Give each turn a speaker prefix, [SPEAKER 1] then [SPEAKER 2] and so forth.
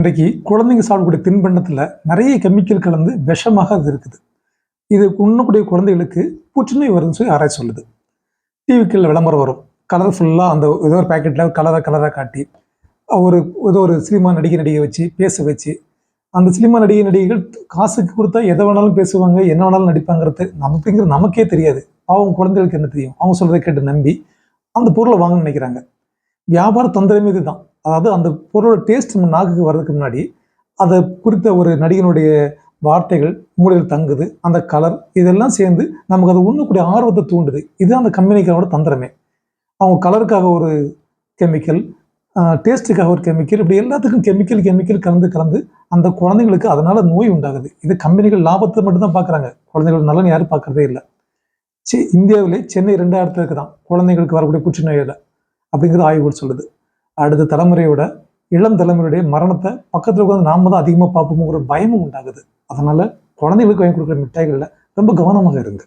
[SPEAKER 1] இன்றைக்கு குழந்தைங்க சாப்பிடக்கூடிய தின்பண்டத்தில் நிறைய கெமிக்கல் கலந்து விஷமாக அது இருக்குது. இது உண்ணக்கூடிய குழந்தைகளுக்கு புற்றுநோய் வருதுன்னு சொல்லி ஆராய்ச்சி சொல்லுது. டிவிக்கில் விளம்பரம் வரும். கலர்ஃபுல்லாக அந்த ஏதோ ஒரு பேக்கெட்டில் கலராக கலராக காட்டி ஒரு ஏதோ ஒரு சினிமா நடிகை நடிகை வச்சு பேச வச்சு அந்த சினிமா நடிகை நடிகைகள் காசுக்கு கொடுத்தா எதை வேணாலும் பேசுவாங்க என்ன வேணாலும் நடிப்பாங்கிறது நமக்குங்கிறது நமக்கே தெரியாது. அவங்க குழந்தைகளுக்கு என்ன தெரியும்? அவங்க சொல்கிறத கேட்டு நம்பி அந்த பொருளை வாங்கணும்னு நினைக்கிறாங்க. வியாபார தந்திரமே இதுதான். அதாவது அந்த பொருளோட டேஸ்ட் நம்ம நாக்குக்கு வர்றதுக்கு முன்னாடி அதை குறித்த ஒரு நடிகனுடைய வார்த்தைகள் மூளையில் தங்குது அந்த கலர் இதெல்லாம் சேர்ந்து நமக்கு அது உண்ணக்கூடிய ஆர்வத்தை தூண்டுது. இதுதான் அந்த கம்பெனிக்காரோட தந்திரமே. அவங்க கலருக்காக ஒரு கெமிக்கல் டேஸ்ட்டுக்காக ஒரு கெமிக்கல் இப்படி எல்லாத்துக்கும் கெமிக்கல் கெமிக்கல் கலந்து கலந்து அந்த குழந்தைங்களுக்கு அதனால் நோய் உண்டாகுது. இது கம்பெனிகள் லாபத்தை மட்டும்தான் பார்க்குறாங்க. குழந்தைகள் நலன் யாரும் பார்க்குறதே இல்லை. சி இந்தியாவிலே சென்னை ரெண்டாயிரத்துக்கு தான் குழந்தைங்களுக்கு வரக்கூடிய புற்றுநோயில் அப்படிங்கிறது ஆய்வுகள் சொல்லுது. அடுத்த தலைமுறையோட இளம் தலைமுறையுடைய மரணத்தை பக்கத்தில் உட்காந்து நாம தான் அதிகமாக பார்ப்போங்கிற பயமும் உண்டாகுது. அதனால குழந்தைகளுக்கு வாங்கி கொடுக்குற மிட்டாய்களில் ரொம்ப கவனமாக இருங்க.